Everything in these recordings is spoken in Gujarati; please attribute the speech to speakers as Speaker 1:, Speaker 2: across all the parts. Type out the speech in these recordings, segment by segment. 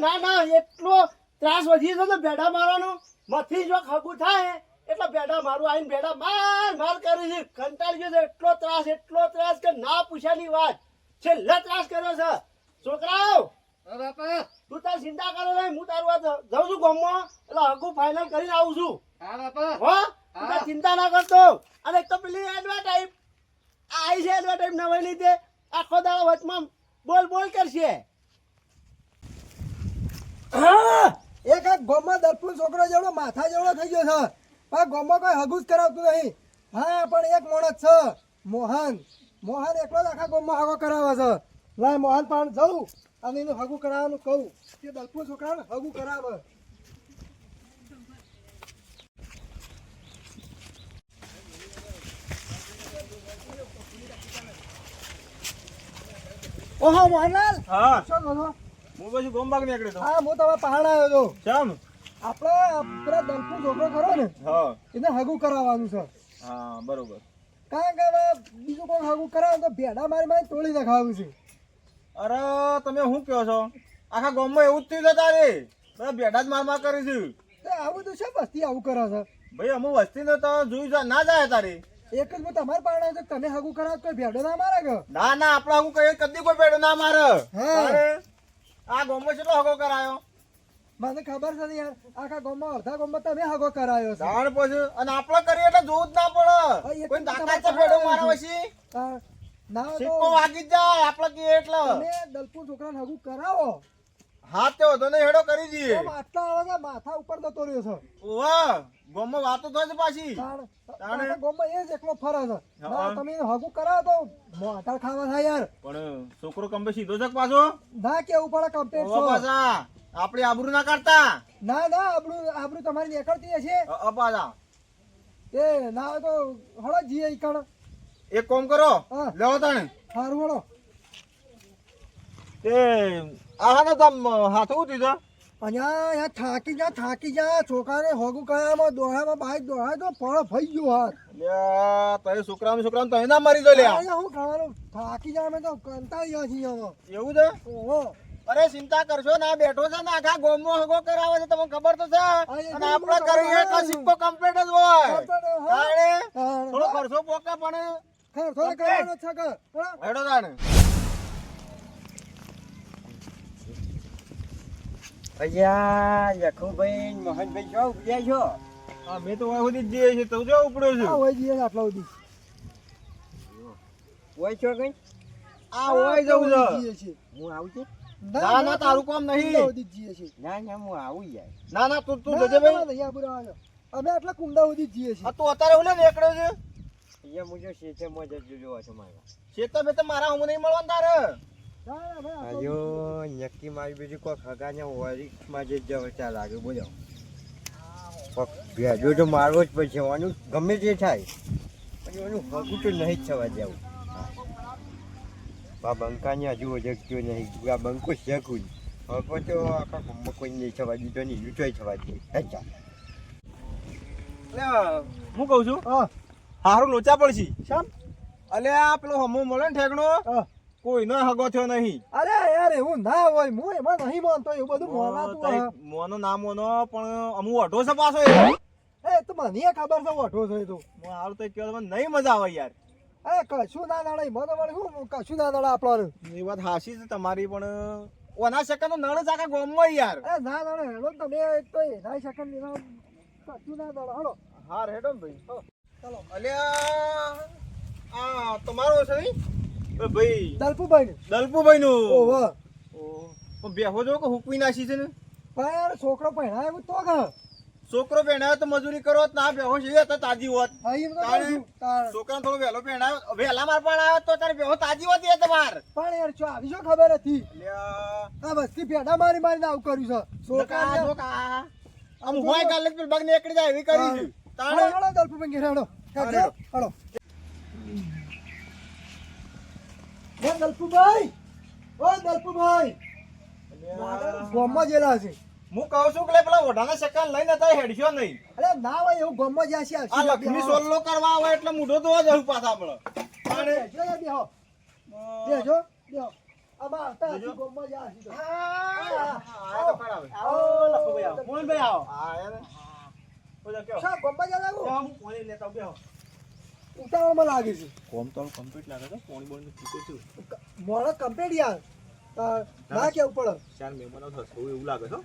Speaker 1: ના ના, એટલો ત્રાસ વધી ગયો તો ભેડા મારવાનો. મથી જો ખગું થાય, એટલે ભેડા મારું આવીને ભેડા માર માર કરે છે. કંટાળી ગયો છે, એટલો ત્રાસ એટલો ત્રાસ કે ના પૂછ્યાની વાત. છેલ્લે ત્રાસ કર્યો છે. છોકરાઓ તું તાર ચિંતા કરો નહીં હું તારું આ જ- જાઉં છું ગામમાં. એટલે હગું ફાઇનલ કરીને આવું છું. હો તું તાર ચિંતા ના કરતો. અને એક તો પેલી એડવર્ટાઈઝ આવી છે એડવર્ટાઈઝ નવાઈ લીધે. આખો દાડો વચમાં બોલ બોલ કરશે.
Speaker 2: એક આ ગોમાં દરપુર છોકરો જેવડો માથા જેવડો થઈ ગયો છે. પણ ગોમાં કોઈ હગું જ કરાવતું નહીં. હા પણ એક માણસ છે મોહન. મોહન એકલો જ આખા ગોમાં હગો કરાવે છે. લાય મોહન પણ જવું અને એનું હગું કરાવવાનું કહું. કે દલપુર છોકરાને હગું કરાવે. ઓહો મોહનલાલ.
Speaker 3: હા.
Speaker 2: શું બોલો?
Speaker 3: હું પછી ગોમબાગ નીકળ્યો તો.
Speaker 2: હા હું તમે પહાડ આવ્યો તો
Speaker 3: ચમ?
Speaker 2: આપણે આપણા દલપુર છોકરો ખરો ને?
Speaker 3: હા.
Speaker 2: એને હગું કરાવવાનું છે.
Speaker 3: હા બરોબર.
Speaker 2: કારણ કે હવે બીજું કોઈ હગું કરાવે તો ભેડા મારી મારી તોડી નખાવું છે.
Speaker 3: અરે તમે શું કહો છો? આખા ગામમાં એવું જ થયું છે તારે? બધા બેઠા જ માર માર કરી છે.
Speaker 2: આવું તો છે વસ્તી આવું કરે છે?
Speaker 3: ભાઈ અમુક વસ્તી ને તો જોઈ જા- ના જાય તારે.
Speaker 2: એક જ તમારે પાડે છે તમે હગું કરો કોઈ ભેડો ના મારે કે?
Speaker 3: ના ના આપડા હું કહીએ કદી કોઈ ભેડો ના મારે. આ ગામમાં કેટલો હગો કરાયો?
Speaker 2: મને ખબર છે યાર આખા ગામમાં અડધા ગામમાં તમે હગો કરાયો છે.
Speaker 3: જાણ પછી અને આપણે કરીએ એટલે જોવું જ ના પડે. કોઈ તાકાત છે
Speaker 2: ભેડો
Speaker 3: મારા પછી? સિક્કો
Speaker 2: તો
Speaker 3: વાગી જાય આપણા કહીએ એટલે.
Speaker 2: તમે દલપુર છોકરાને હગું કરાવો.
Speaker 3: હાથ તે વધો ને હેડો કરી દઈએ.
Speaker 2: આવે માથા ઉપર જતો રહ્યો છે.
Speaker 3: ઓવા ગામમાં વાતો થાય છે પાછી.
Speaker 2: તાણ-
Speaker 3: તાણે?
Speaker 2: આખા એ જ એકલો ફરે છે. તમે હગું કરાવો તો મોઢા ખાવા થાય યાર.
Speaker 3: પણ છોકરો કંપે સીધો છે પાછો.
Speaker 2: ના કેવું પડે કમ્પ્લેટ
Speaker 3: ઓવા પાછા. આપણી આબરૂ ના કાઢતા.
Speaker 2: ના ના આબરૂ આબરૂ તમારી નીકળતી હશે.
Speaker 3: અ- અ
Speaker 2: એ ના તો હળો જીએ ઈકણ
Speaker 3: એક કોમ કરો. લેવો તાણે.
Speaker 2: હારું હળો
Speaker 3: તે આહા ને તમ હાથ છે?
Speaker 2: અહીંયા યાર થાકી જા થાકી જા. છોકરાને હોગું કયામાં દોહામાં બાઈક દોહાય તો ફળો ફઈ ગયો હાથ
Speaker 3: લ્યા તય છોકરાને છોકરાને તય ના મરી દો લ્યા.
Speaker 2: અહીંયા હું ખાવાનું? થાકી જા અમે તો કંટાળી ગયા છીએ હવે.
Speaker 3: એવું છે?
Speaker 2: ઓહો.
Speaker 3: અરે ચિંતા કરશો ના બેઠો છે ને આખા ગોમો હગો કરાવે છે તમને ખબર તો છે. અને આપણે કરીએ એટલે સિક્કો કમ્પ્લીટ જ હોય. તાણે? થોડો ખર્ચો પોકા પણ
Speaker 2: ખર થોડો કરવાનો છે કે.
Speaker 3: હેડો તાણે.
Speaker 4: અહીંયા લખુભાઈ મોહનભાઈ જો ઉપજ્યા છો?
Speaker 3: હા મેં તો જ જઈએ છે તો જો ઉપડ્યો છું?
Speaker 2: હોય જઈએ આટલા સુધી.
Speaker 4: હોય છો કઈ?
Speaker 3: આ હોય જવું છે.
Speaker 4: હું આવું છું?
Speaker 3: ના ના તારું કામ નહીં.
Speaker 2: સુધી જ જઈએ છીએ.
Speaker 4: ના ના હું આવું યાર.
Speaker 3: ના ના તું તું જજે ભાઈ.
Speaker 2: અમે આટલા કુંડા સુધી જઈએ છીએ.
Speaker 3: આ તું અત્યારે ઓલે નીકળ્યો છે?
Speaker 4: અહીંયા હું જો શેઠેમાં જ જોયો છો મારા.
Speaker 3: શેતા બેતા મારા હું નહીં મળવાનું તારે.
Speaker 2: ના, ના,
Speaker 4: હજો નક્કી મારી બીજું કોઈ ખગાને વરિક્ષમાં જ જવતા લાગે બોલો. ભેજો તો મારવો જ પડશે આનું ગમે તે થાય. પણ એનું હગું તો નહીં જ થવા જવું આ બંકાને હજુ ઓજકતો નહીં. આ બંકો શકું હગો તો આખા ગામમાં કોઈ નહીં થવા દીધો નહીં લૂંટોય થવા દે
Speaker 3: હું કહું છું?
Speaker 2: હા,
Speaker 3: હારું લોચા પડશે.
Speaker 2: શામ?
Speaker 3: અલે આ પેલો હમો મળે ને ઠેકણો. કોઈનો હગો થયો નહીં.
Speaker 2: અરે યાર એવું ના હોય. હું એમાં નહીં માનતો એવું બધું મોનાતું
Speaker 3: મોનો ના મોનો પણ અમુ અઢો છે પાછો એ.
Speaker 2: તો મને ખબર છે ઓઠો છે તો.
Speaker 3: હું હારું તો મને નહીં મજા આવે યાર.
Speaker 2: એ કશું ના નડે. મને વળી શું કશું ના નડે આપણો
Speaker 3: એ વાત હાસી છે તમારી પણ ઓના સેકન્ડ નળ જ આખા ગોમમાં યાર.
Speaker 2: એ ના નડે. હેડો તમે એક તો એના સેકન્ડ કશું ના નડે. હળો.
Speaker 3: હા હેડો ભાઈ.
Speaker 2: ચાલો
Speaker 3: અલ્યા આ તમારો છે ભાઈ
Speaker 2: દલપુભાઈ ને
Speaker 3: દલપુભાઈ નું
Speaker 2: ઓહો.
Speaker 3: પણ બેહો જો કે હુકવી નાસી છે ને.
Speaker 2: પણ યાર છોકરો પહેણાય તો કે
Speaker 3: છોકરો પહેણાયો તો મજૂરી કરો ના બેહો છે તો તાજી હોત છોકરા થોડો વહેલો પહેણાયો વહેલા માર પણ આવ્યો તો તારે બેહો તાજી હોત એ તમાર.
Speaker 2: પણ યાર છો આવી શું ખબર હતી? આ વસ્તી ભેડા મારી મારીને આવું કર્યું છે.
Speaker 3: છોકરા આમ હોય જ પેલા ભાગ નીકળી જાય એવી કરી છે.
Speaker 2: દલપુભાઈ ઘેર હળો કાઢજો, હળો એ દલપુભાઈ ઓ દલપુભાઈ ગોમમાં જેલા છે
Speaker 3: હું કહું છું કે પેલા ઓઢાના સેકન્ડ લઈને હતા હેડશો નહીં
Speaker 2: અરે ના ભાઈ એવું ગોમમાં જ્યાં છે
Speaker 3: આ લક્ષ્મી સોલ્લો કરવા આવે એટલે મૂઢો તો જવું પાછા આપણે.
Speaker 2: આમાં આવતા જ્યાં.
Speaker 3: આ તો ખરાબ
Speaker 1: આવો લખુભાઈ આવો મોહનભાઈ આવો
Speaker 3: હા યાર
Speaker 2: ઉતાવળમાં લાગે છે.
Speaker 3: કોમ તો કમ્પ્લીટ લાગે છે પોણી બોણી પીતો છું.
Speaker 2: મોણસ complete યાર. ના કેવું પડે?
Speaker 3: ચાર મહેમાનો થશે એવું લાગે છે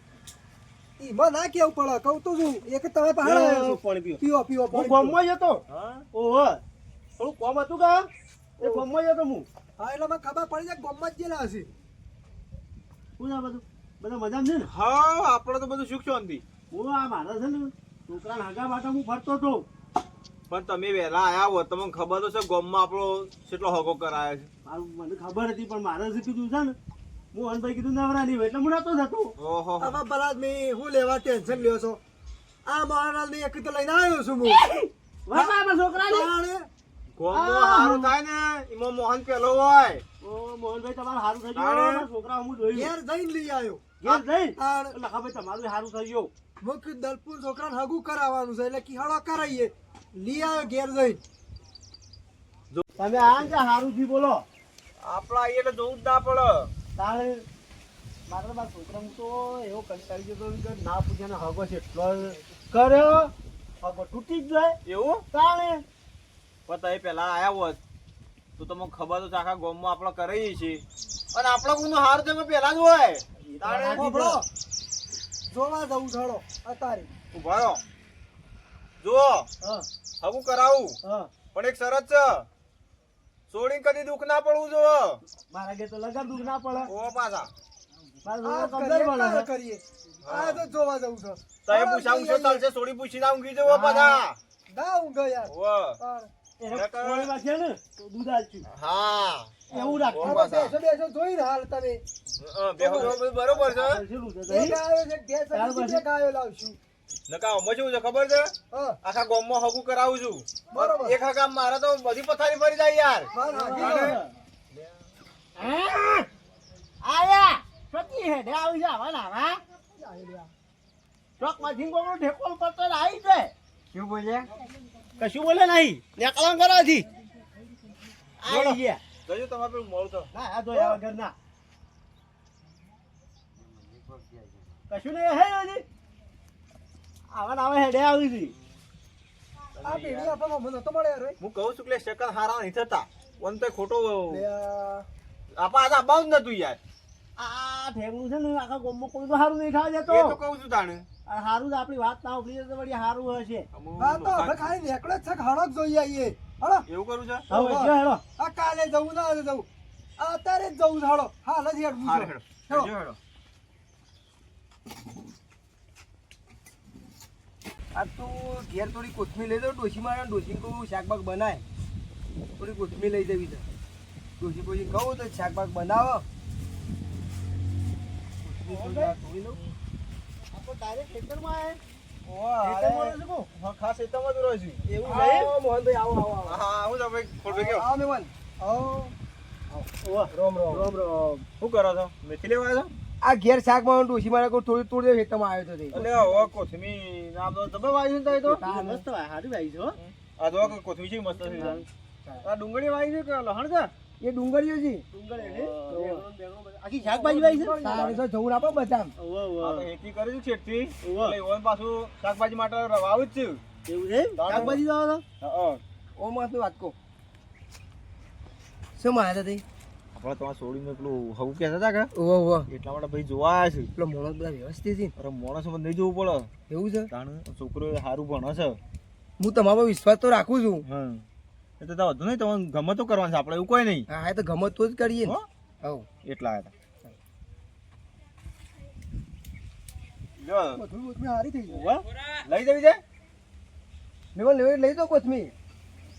Speaker 2: ઈમાં ના કેવું પડે? કહું તો છું. એક તમે પહાડ આવ્યો. છો.
Speaker 1: પાણી પીવો
Speaker 2: પીવો પીવો
Speaker 1: હું
Speaker 3: હા?
Speaker 1: ઓહો. થોડું કોમ હતું કા? એ ગામમાં જતો હતો હું.
Speaker 2: હા એટલે મને ખબર પડી જાય ગોમમાં જ ગયેલા હશે.
Speaker 1: શું છે બધું? બધા મજા છે ને?
Speaker 3: હા આપણે તો બધું સુખ શાંતિ.
Speaker 1: હું આ મારા છે ને. છોકરાના હગા માટે હું ફરતો હતો.
Speaker 3: પણ તમે વહેલા આવ્યા હો તમને ખબર તો છે ગોમમાં આપણો કેટલો હગો કરાયો છે.
Speaker 1: મારું મને ખબર હતી પણ મારે શું કીધું છે ને? મોહનભાઈ કીધું નવરા નહીં એટલે હું નતો થતો
Speaker 3: ઓહો.
Speaker 2: હવે બરાબર મેં હું લેવા ટેન્શન લ્યો છો? આ મહારાજ ને એક તો લઈને આવ્યો છું હું. તાણે?
Speaker 3: ગામમાં સારું થાય ને એમાં મોહન પેલો હોય.
Speaker 1: ઓ મોહનભાઈ તમારે સારું થઈ? ગયું છોકરા હું જોઈ
Speaker 2: ઘેર જઈને લઈ આવ્યો.
Speaker 1: ઘેર જઈ. એટલે ખબર તમારું સારું થઈ ગયું.
Speaker 2: મુક દલપુર છોકરાને હગું કરાવવાનું છે એટલે કિહાડો કરાવીએ લઈ આવ્યો ઘેર જઈ
Speaker 1: તમે આ ને સારું જી બોલો.
Speaker 3: આપણા આઈએ એટલે જોવું જ ના પડે.
Speaker 1: તારે મારા મારા છોકરા હું તો એવો કંટાળી ગયો કે ના પૂછ્યાને હગો છે. એટલો કર્યો. હગો તૂટી જ જાય.
Speaker 3: એવું?
Speaker 1: તાણે.
Speaker 3: પણ તમે પેલા આયા હોત. તો તમને ખબર તો આખા ગામમાં આપણે કરીએ છીએ અને આપણા કોઈનું હાર તમે પહેલા જ હોય.
Speaker 2: જોવા જવું છોડો અત્યારે
Speaker 3: ઊભા રહો. જુઓ.
Speaker 1: હા.
Speaker 3: કરાવું. પણ એક શરત છે. સોડી કદી દુઃખ ના પડવું જુઓ.
Speaker 1: મારા ઘેર તો લગન દુઃખ ના પડે.
Speaker 3: ઓ પાછા. હા.
Speaker 1: એવું
Speaker 3: રાખો
Speaker 2: બેસો બેસો જોઈને હાલ તમે.
Speaker 3: બરોબર છે?
Speaker 2: લાવશું?
Speaker 3: નકા શું ખબર છે? આખા ગામમાં હગું કરાવું છું.
Speaker 2: બરોબર.
Speaker 3: એક હગામ મારે તો બધી પથારી ફરી જાય યાર?
Speaker 1: આયા પ્રતિ હેડે આવી જા નાવા ચોકમાંથી કોનો ઠેકોલ પડતો ને આવી જાય
Speaker 4: શું બોલ્યા
Speaker 1: કશું બોલે નહીં. નેકળાં કરો હજી આવી ગયા.
Speaker 3: ગયું તમારે પેલું મોડું તો
Speaker 1: ના આ ધોયા વગર ના કશું નહીં હે હજી? આવા નામે હેડે આવી હતી.
Speaker 2: આ નતો મળે યાર
Speaker 3: હું કહું છું કે સેકન્ડ હારા નહીં થતા. ઓન તો ખોટો
Speaker 2: આ.
Speaker 3: આપા આ બાઉન્ડ નતું યાર.
Speaker 1: આ ઠેકનું છે ને આખા ગોમમાં કોઈ તો સારું નહીં ખાવા
Speaker 3: એ તો કહું છું તાણે.
Speaker 1: આ સારું આપણી વાત ના ઉપડી તો વળી સારું હશે.
Speaker 2: હા તો હવે ખાલી નેકળે જ છે આવીએ હળો
Speaker 3: એવું કરું છે?
Speaker 1: હવે જો હેડો.
Speaker 2: આ કાલે જવું ના આજે જવું. આ અત્યારે જ જવું છે હળો હાલ જ હેડવું છે
Speaker 3: હેડો.
Speaker 2: હેડો.
Speaker 3: હેડો, હેડો.
Speaker 5: આ તું ઘેર થોડી કોથમીર લઈ દો ડોસી મારે ડોસી કહું શાકબાગ બનાય. થોડી કોથમીર લઈ જવી છે. ડોસી બોસી કહું તો શાકભાગ બનાવો.
Speaker 1: ડાયરેક્ટ ખેતરમાં આવે.
Speaker 3: ખાસ એ જ રહ્યું છું.
Speaker 5: એવું નહીં મોહનભાઈ આવો
Speaker 3: હા હું તો ભાઈ ખોટું ગયો
Speaker 5: આવો. રોમ રોમ.
Speaker 1: રોમ રોમ.
Speaker 3: શું કરો છો? મેથી લેવા છો?
Speaker 5: આ ઘેર શાકમાં ડોસી મારે કહું થોડી તોડી દે ખેતરમાં આવ્યો તો તે.
Speaker 3: એટલે હવે કોથમીર ના તો તમે વાવી છે તો
Speaker 1: મસ્ત હોય, હારી ભાઈ છે હો.
Speaker 3: આ જો કોથમી છે મસ્ત છે. આ ડુંગળી વાય છે કે લહણ છે?
Speaker 5: એ ડુંગળીઓ છે.
Speaker 1: આખી શાકભાજી વાવી છે?
Speaker 5: તારે તો જવું
Speaker 1: આપો.
Speaker 3: તો ખેતી કરી છે એટલે ઓન પાછું શાકભાજી માટે વાવું જ છે.
Speaker 1: એવું છે? શાકભાજી વાવો છો?
Speaker 3: હા
Speaker 5: ઓ મહત્વ વાત કહો? શું માં હતા તે?
Speaker 3: આપણે તમારે છોડીને પેલું હવું કહેતા હતા કે?
Speaker 5: ઓવો ઓવો
Speaker 3: એટલા માટે ભાઈ જોવા આવ્યા છે.
Speaker 5: પેલો મોણસ બધા વ્યવસ્થિત છે?
Speaker 3: અરે માણસો નહીં જોવું પડે.
Speaker 5: એવું છે?
Speaker 3: તાણ છોકરો સારું ભણે છે.
Speaker 5: હું તમારો પર વિશ્વાસ તો રાખું છું.
Speaker 3: હા. એ તો વધુ નહીં તમને ગમતો કરવાનું છે આપણે એવું કોઈ નહીં.
Speaker 5: હા એ તો ગમતો જ કરીએ ને.
Speaker 3: હો?
Speaker 5: હવ.
Speaker 3: એટલા હતા.
Speaker 2: બધું બધું હારી થઈ ગયું.
Speaker 1: ઓવા.
Speaker 3: લઈ જવી છે?
Speaker 5: લેવલ લેવલ લઈ દો કોથમીર.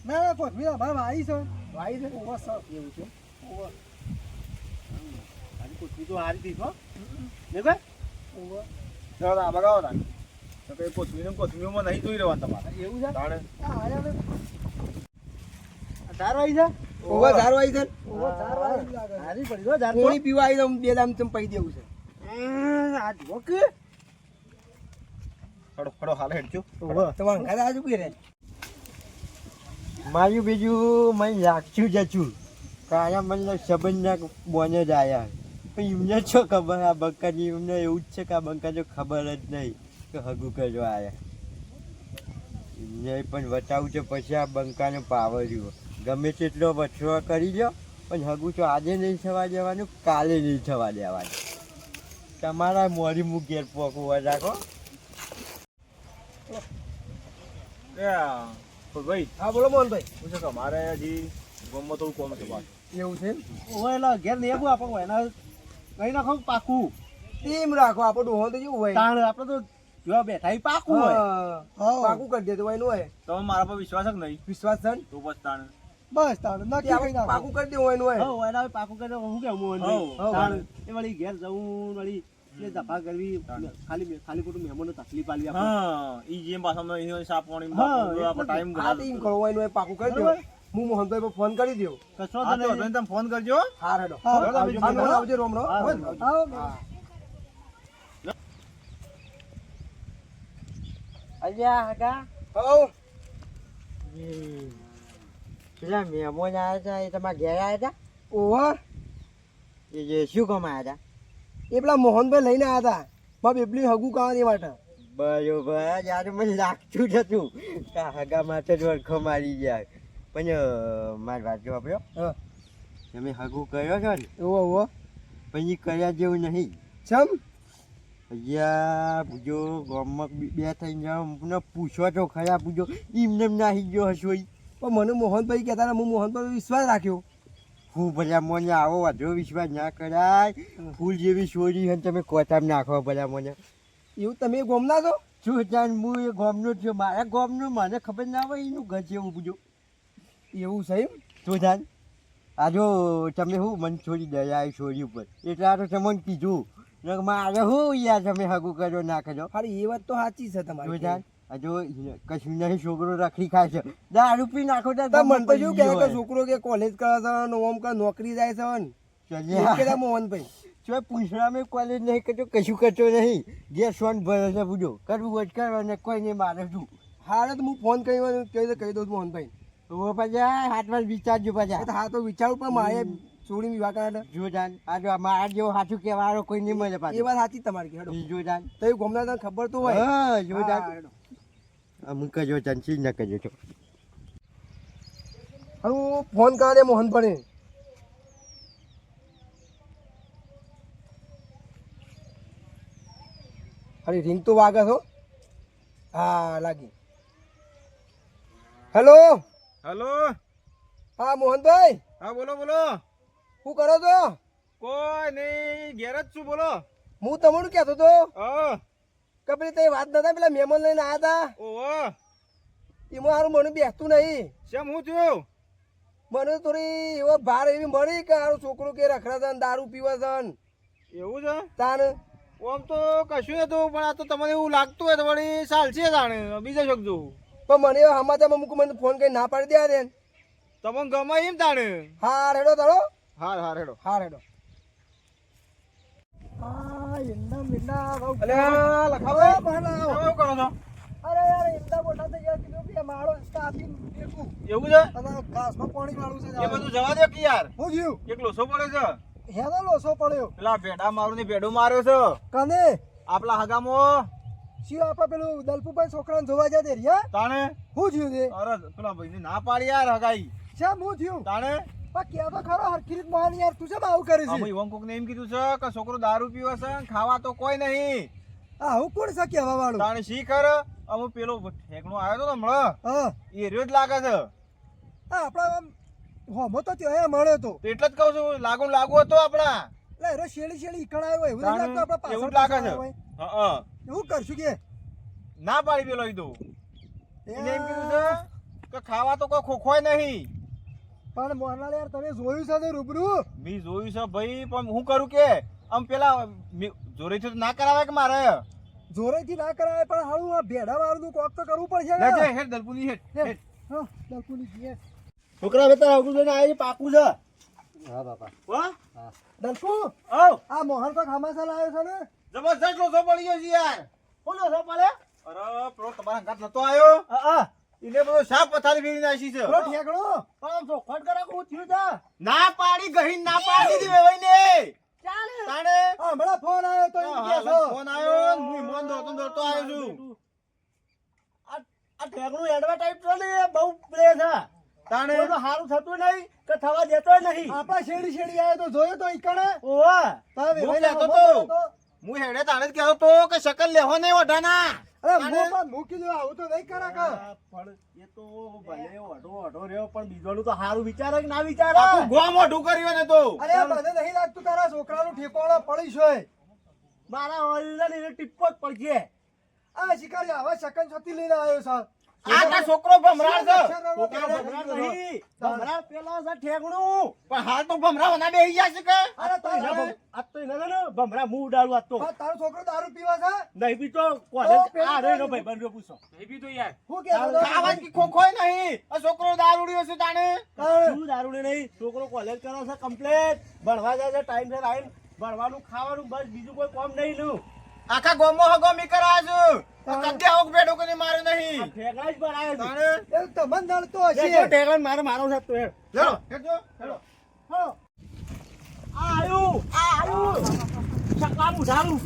Speaker 2: ના ના કોથમીર અમારે વાઈ છે.
Speaker 5: ભાઈ છે.
Speaker 2: ઓવા સર.
Speaker 1: એવું છે?
Speaker 2: ઓવા
Speaker 1: હારી કોથમીર તો હારી થઈ હો. ને ભાઈ?
Speaker 2: ઓવા
Speaker 3: ચાલો આ બગાવો ના તો કઈ કોથમીર કોથમીરમાં નહીં જોઈ રહેવાનું તમારે.
Speaker 1: એવું છે?
Speaker 3: તાણે.
Speaker 5: ઓવા ધારો આવી છે
Speaker 2: ઓવા ચાર વાઈ લાગે
Speaker 1: હારી પડી હો ધાર તો.
Speaker 5: પીવા આવી તો બે દામ તમે પૈ દેવું છે.
Speaker 1: આ
Speaker 3: હેડજો
Speaker 5: તમારે ઘરે આજુ રે
Speaker 4: બીજું મને જ કાયા મને સંબંધના બોને જ આયા. પણ એમને છો ખબર? આ બંકાની એમને એવું જ છે કે આ બંકાને ખબર જ નહીં કે હગું કરજો આયા. એમને પણ બતાવું છે પછી આ બંકાને પાવર રહ્યો. ગમે તેટલો વછરો કરી લો પણ હગું તો આજે નહીં થવા દેવાનું કાલે નહીં થવા દેવાનું. તમારા મોરી મુખ ઘેર પોકવા રાખો.
Speaker 3: ભાઈ
Speaker 5: હા બોલો મોહનભાઈ.
Speaker 3: શું છે કે હજી ગામમાં થોડું કોમ છે
Speaker 5: એવું છે?
Speaker 1: ઓય એલા ઘેર નહીં આવું આપણે એના કઈ નાખો પાકું.
Speaker 5: એમ રાખો આપણે ડોહો તો જેવું હોય?
Speaker 1: તાણ આપણે તો જો બેઠા એ પાકું હોય.
Speaker 5: પાકું કરી દેતો હોય એનું હોય.
Speaker 3: તો મારા પર વિશ્વાસ જ નહીં.
Speaker 5: વિશ્વાસ છે?
Speaker 3: તો બસ તાણ.
Speaker 2: બસ તાણ નક્કી કરી નાખો.
Speaker 5: પાકું કરી દેવું હોય એનું હોય
Speaker 1: હવ એના પાકું કરી હું કેમ હું તાણ એ વળી ઘેર જવું વળી એ દફા કરવી. ખાલી ખાલી ખોટું મહેમાનો તકલીફ આલી આપણે.
Speaker 3: હા ઈ જેમ પાછા અહીંયા સાપ પાણી
Speaker 1: હા,
Speaker 3: ટાઈમ
Speaker 5: હા તો એમ કરો એનું પાકું કરી દો હું મોહનભાઈ પર ફોન કરી દઉં
Speaker 1: કશો
Speaker 3: હા
Speaker 1: તો નહીં.
Speaker 3: તમે ફોન કરજો.
Speaker 5: હા રેડો
Speaker 2: હા,
Speaker 5: આવજો,
Speaker 1: હા,
Speaker 5: ને?
Speaker 4: અલ્યા હગા.
Speaker 5: હઉ.
Speaker 4: પેલા મહેમાન આવ્યા હતા એ તમારા ઘેર આવ્યા હતા?
Speaker 5: ઓહો.
Speaker 4: એ જે શું કામ આવ્યા હતા?
Speaker 5: એ પેલા મોહનભાઈ લઈને આવ્યા હતા. મારા બેબલી હગું કાવા તે માટે.
Speaker 4: બરોબર યાર મને લાગતું જ હતું. કે હગા માટે જ વળખો મારી ગયા. પણ મારી વાત જો આપણો
Speaker 5: હા.
Speaker 4: તમે હગું કર્યો છો ને?
Speaker 5: ઓહો ઓહો.
Speaker 4: પછી કર્યા જેવું નહીં.
Speaker 5: ચમ?
Speaker 4: અહીંયા પૂજો ગામમાં બે- બે થઈ જાઓ પૂછો તો ખરા પૂજો. એમને નાહી ગયો હશો.
Speaker 5: પણ મને મોહનભાઈ કહેતા હતા હું મોહનભાઈ પર વિશ્વાસ રાખ્યો.
Speaker 4: હું ભલા મને આવો વધુ વિશ્વાસ ના કરાય. ફૂલ જેવી છોરી હોય તમે કોતામ નાખો ભલા મને.
Speaker 5: એવું તમે ગોમના છો?
Speaker 4: શું જાણ હું એ ગોમનો જ છું. મારા ગોમનું મને ખબર ના હોય એનું ઘર જેવું પૂજો
Speaker 5: એવું છે
Speaker 4: શું જાણ? આ જો તમે શું મને છોડી દયા આવી છોરી ઉપર. એટલે આ તો તમને કીધું. મારે હું યાર તમે હગું કર્યો ના કર્યો.
Speaker 5: અરે એ વાત તો સાચી છે તમારી
Speaker 4: જાણ આ જો કશું નહીં છોકરો રખડી ખાય છે. દારૂ પી નાખો
Speaker 5: મને તો શું કે છોકરો કે કોલેજ કરે છે ઓમ કે નોકરી જાય છે મોહનભાઈ.
Speaker 4: જો પૂછડા મેં કોલેજ નહીં કરતો કશું કરતો નહીં. જે સોન ભરે છે બુજો કરવું હોય કરો ને કોઈ નહીં મારે છું
Speaker 5: હારે તો હું ફોન કરી કહી કહી દઉં મોહનભાઈ.
Speaker 4: તો પછી હાથમાં વિચારજો પાછા.
Speaker 5: હા તો વિચારું પણ મારે ચોરી વિવાહ કરાવે
Speaker 4: જો જાન આ જો મારા જેવો સાચું કહેવાળો કોઈ નહીં મળે
Speaker 5: એ વાત સાચી તમારી
Speaker 4: જો જાન.
Speaker 5: તો ગોમના તને ખબર તો હોય.
Speaker 4: હા જો જાન.
Speaker 5: હેડો.
Speaker 4: અમુક કજો જાન ચીજ ના કજો છો.
Speaker 5: હું ફોન કરે મોહનભાઈ અરે રિંગ તો વાગે છો હા. લાગી. હેલો
Speaker 3: હેલો
Speaker 5: હા મોહનભાઈ?
Speaker 3: હા બોલો બોલો.
Speaker 5: શું કરો છો?
Speaker 3: કોઈ નહીં ઘેર જ છું બોલો.
Speaker 5: હું તમને કહેતો હતો.
Speaker 3: હા.
Speaker 5: કે પેલી તે વાત નતા પેલા મહેમાન લઈને આવ્યા હતા
Speaker 3: ઓહો.
Speaker 5: એમાં હારું મને બેસતું નહીં.
Speaker 3: શેમ હું થયું?
Speaker 5: મને થોડી એવો ભાર એવી મળી કે હારું છોકરો કે રખડા છે દારૂ પીવે છે
Speaker 3: એવું છે?
Speaker 5: તાન.
Speaker 3: આમ તો કશું નતું પણ આ તો તમને એવું લાગતું હોય તો વળી ચાલશે જાણે બીજા શકજો
Speaker 5: પણ મને એવા સમાચારમાં મૂકું મને ફોન કરી ના પાડી દે
Speaker 3: તમને ગમે એમ તાણે?
Speaker 5: હા રેડો તારો.
Speaker 3: હાર હાર હેડો.
Speaker 5: હા રેડો
Speaker 2: આ ઈંડા મીંડા
Speaker 3: અલ્યા લખાવો
Speaker 2: અરે
Speaker 3: કરો છો
Speaker 2: અરે યાર ઈંડા મોટા થઈ ગયા કીધું કે માળો સ્ટાફિંગ દેખું
Speaker 3: એવું છે?
Speaker 2: અને ઘાસમાં પાણી વાળું છે
Speaker 3: એ બધું જવા દે કે યાર.
Speaker 2: હું જીવ
Speaker 3: એક લોસો પડ્યો છે.
Speaker 2: હેનો લોસો પડ્યો.
Speaker 3: પેલા ભેડા મારું ને ભેડો માર્યો છે.
Speaker 2: કને?
Speaker 3: આપલા હગામાં.
Speaker 2: શિવ આપણે પેલું દલપુભાઈ છોકરાને જોવા જાય તે રહ્યા?
Speaker 3: તાણે?
Speaker 2: હું તે?
Speaker 3: અરે પેલા ભાઈ ના પાડી યાર હગાઈ.
Speaker 2: શેમ હું થયું?
Speaker 3: તાણે?
Speaker 2: કે તો ખરો હરખી રીત મોહન યાર તું શેમ આવું કરી છે
Speaker 3: ઈવન કોકને એમ કીધું છે કે છોકરો દારૂ પીવે છે ને ખાવા તો કોઈ નહીં.
Speaker 2: આ હું કોણ છે કેવા વાળું
Speaker 3: તાણે શી અમુક પેલો ઠેકણો આવ્યો તો ને હમણાં. એ રહ્યો જ લાગે છે.
Speaker 2: હા આપણા હોમો તો ત્યાં મળ્યો તો.
Speaker 3: એટલે જ કહું છું લાગુ લાગુ હતો આપણા.
Speaker 2: શેડી ઈકણ હોય એવું લાગતું આપણે પાછળ
Speaker 3: લાગે છે. હં.
Speaker 2: એવું કરશું કે?
Speaker 3: ના પાડી પેલો ઈ એને એમ કીધું છે કે ખાવા તો કોઈ ખોખોય નહીં.
Speaker 2: પણ મોહનલાલ યાર તમે જોયું છે તો રૂબરૂ
Speaker 3: મેં જોયું છે ભાઈ પણ હું કરું કે આમ પેલા જોરેથી તો ના કરાવે કે મારે
Speaker 2: જોરેથી ના કરાવે પણ હાલું આ ભેડા વાળું કોક તો કરવું પડશે ને.
Speaker 3: જે, હેડ દલપુની હેડ,
Speaker 2: હે.
Speaker 3: હેડ.
Speaker 2: હા, દલપુની જીએ.
Speaker 1: છોકરા બેટા હગું જોઈને આવી પાકું છે
Speaker 4: હા બાપા
Speaker 3: વાહ,
Speaker 2: દલપુ
Speaker 3: આવ.
Speaker 2: આ મોહન તો ખામાસા લાવ્યો છે ને
Speaker 3: જબરજસ્ત લોસો પડી ગયો છે યાર
Speaker 1: બોલો છો પડે
Speaker 3: અરે પ્રો તમારા ઘાટ નતો આવ્યો
Speaker 1: હા, હા.
Speaker 3: એને બધો સાપ પથારી ફેરી નાખી છે.
Speaker 2: ઓ ઠેકડો.
Speaker 1: પણ આમ ચોખવટ કરો કે હું થયું છે?
Speaker 3: ના પાડી ગહી ના પાડી દીધી વેવાઈને
Speaker 1: ચાલે.
Speaker 3: તાણે?
Speaker 2: હમણાં ફોન આવ્યો તો એમ
Speaker 3: હા,
Speaker 2: કે
Speaker 3: છો. ફોન આવ્યો હું ઈમોન દોડતો દોડતો આવ્યો છું.
Speaker 1: આ આ ઠેકણું એડવર્ટાઈઝ તો ને બહુ પ્લે છે.
Speaker 3: તાણે?
Speaker 1: તો સારું થતું નહીં કે થવા દેતો નહીં.
Speaker 2: આપા શેડી શેડી આવ્યો તો જોયો તો ઈકણે
Speaker 1: ઓવા.
Speaker 2: તારે
Speaker 3: હું
Speaker 2: લેતો
Speaker 3: તો. હું હેડે તાણે જ કહેતો તો કે શકલ લેહો નહીં
Speaker 2: પણ મૂકી દઉં આવું તો નહીં કરે કે.
Speaker 1: પણ એ તો ભલે ઓઢો ઓઢો રહ્યો પણ બીજોનું તો હારું વિચારે કે ના વિચારે?
Speaker 3: આખું મોઢું કર્યું ને તો.
Speaker 2: અરે મને નહીં લાગતું તારા છોકરાનું ઠેકોણો પડી છે.
Speaker 1: મારા ઓરિજિનલ એને ટીપ્પો જ પડશે
Speaker 2: આ શિકારી આવા શકન છતી લઈને આવ્યો છે.
Speaker 3: આ છોકરો ભમરાળ છે.
Speaker 1: છોકરા ભમરા નહીં. ભમરા પેલો છે ઠેકણું
Speaker 3: પણ હાલ તો ભમરાવ ના બેહી ગયા છે કે?
Speaker 2: અરે
Speaker 1: તો એના
Speaker 2: તારા
Speaker 1: ભમ- આજ તો એના ને ભમરા મું ઉડાડું આજ તો.
Speaker 2: તારો છોકરો દારૂ પીવા છે?
Speaker 1: નહીં પીતો. કોલેજ આ રહ્યો
Speaker 2: તો-
Speaker 1: ભાઈ બંધ પૂછો.
Speaker 2: હું?
Speaker 3: કી ખોખોય નહીં. આ છોકરો દારૂડિયો છે તાણે.
Speaker 1: શું દારૂ નહીં? છોકરો કોલેજ કરે છે કમ્પ્લેટ ભણવા જાય છે ટાઈમ સર આવીને ભણવાનું ખાવાનું બસ બીજું કોઈ કામ નહીં નું.
Speaker 3: આખા ગોમો હગો મી કરાયો છું કદ્યા હોક બેડો કરીને મારે નહીં.
Speaker 1: ઠેકડા જ ભરાય છે.
Speaker 3: તાણે?
Speaker 2: એ તમને નડતો
Speaker 1: જે જો ઠેકાઈ મારે મારો છે તો હેડ.
Speaker 3: હેડો હેડો હેડો.
Speaker 1: હા. આ આયુ આ આયુ. ચકલા બુઢારું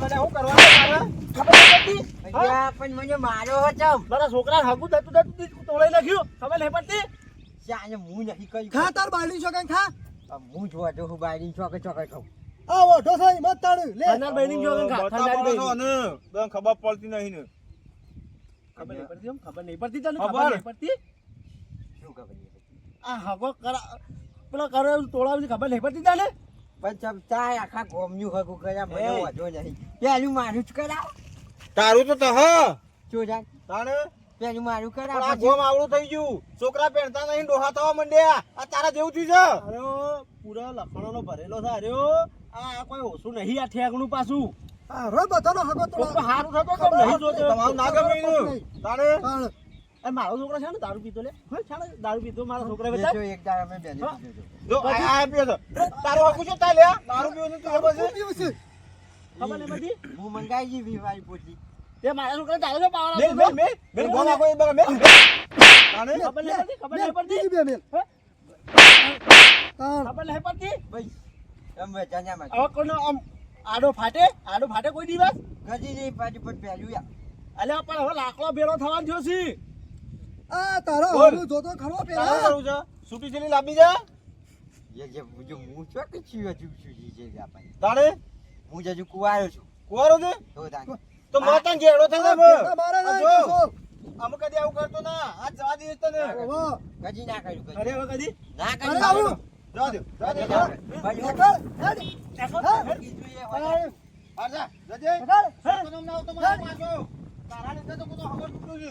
Speaker 3: મને હું કરવાનું મારે
Speaker 1: ખબર
Speaker 5: નથી પણ મને માર્યો હતો
Speaker 1: મારા છોકરા હગુ થતું થતું તીજ તોડાઈ નાખ્યું ખબર નહીં પડતી?
Speaker 5: ચાને હું નહીં કહ્યું.
Speaker 2: ખા તાર બાળી છો કઈ ખા?
Speaker 5: હું જોવા જો હું બાયડી ચોકે ચોકે ખાઉં.
Speaker 2: આ ઓઢો ઢોસાઈ મત લે.
Speaker 1: અનાર બહેની જો ખા ઠંડારી બહેની.
Speaker 3: ને. તને ખબર પડતી નહીં ને.
Speaker 1: ખબર નહીં પડતી ખબર નહીં પડતી તને?
Speaker 3: ખબર.
Speaker 1: નહીં પડતી?
Speaker 5: શું ખબર નહીં.
Speaker 1: આ હગો કરા પેલો કરે તોડાવી ખબર નહીં પડતી તને?
Speaker 5: પણ ચાય આખા ગોમ્યું હગું કર્યા મને. વાંધો નહીં. પેલું મારું જ કરાવ.
Speaker 3: તારું તો તહ.
Speaker 5: જો જાય
Speaker 3: તાણે?
Speaker 5: પેલું મારું
Speaker 3: પણ આ ગોમ આવડું થઈ ગયું. છોકરા પહેરતા નહીં ડોહા થવા માંડ્યા. આ તારા જેવું થયું છે?
Speaker 1: અરે પૂરા લખણોનો ભરેલો છે અરે આ કોઈ ઓછું નહીં આ ઠેકણું પાછું.
Speaker 2: અરે રો બધાનો હગો તો
Speaker 1: હારું થતો કેમ નહીં જોતો.
Speaker 3: તમારું ના ગમે.
Speaker 1: અરે મારો છોકરો છે ને દારૂ પીતો લે. હા છે દારૂ પીતો મારા છોકરા બેટા
Speaker 5: જો એક દાડો મેં બેને.
Speaker 3: જો આ આ પીયો તો તારું લ્યા દારૂ પીવો તો ખબર છે?
Speaker 2: છે?
Speaker 1: ખબર નહીં બધી?
Speaker 5: હું મંગાઈ જીવી વાળી પોતી
Speaker 1: તે મારા છોકરા ચાલે છે પાવર
Speaker 3: મેલ મેલ મેલ મેલ ગોમ આખો એ બગા મેલ તાણે
Speaker 1: ખબર નહીં પડતી ખબર નહીં પડતી.
Speaker 2: બે મેલ.
Speaker 1: ખબર નહીં પડતી?
Speaker 5: ભાઈ જાણ્યા
Speaker 1: હવે કોઈનો આમ આડો ફાટે? આડો ફાટે કોઈ દિવસ?
Speaker 5: કદી નહીં પહેલું યાર.
Speaker 1: અલ્યા પણ હવે લાકડો ભેળો થવાનો થયો છે.
Speaker 2: આ તારો. હગું જોતો ખરો પેલા.
Speaker 3: કરવું છે? છૂટી છેલ્લી લાંબી જા
Speaker 5: એ જે જો હું છો કે છું છું જી છે આપણે
Speaker 3: તાણે
Speaker 5: હું જ કુવાયો છું.
Speaker 3: કુવારો છે?
Speaker 5: તો તાન
Speaker 3: તો માતા ઘેડો થઈ
Speaker 2: આ મારે
Speaker 3: જો. અમે કદી આવું કરતો ના. આ જવા દઈશ તને.
Speaker 2: ઓહો.
Speaker 5: કદી ના કર્યું કદી.
Speaker 1: અરે હવે કદી?
Speaker 5: ના કર્યું.
Speaker 2: આવું.
Speaker 3: જવા દે જવા દે
Speaker 5: ભાઈ,
Speaker 3: આજા જજે. તારા લીધે તો કોનો ખબર તૂટ્યું છે.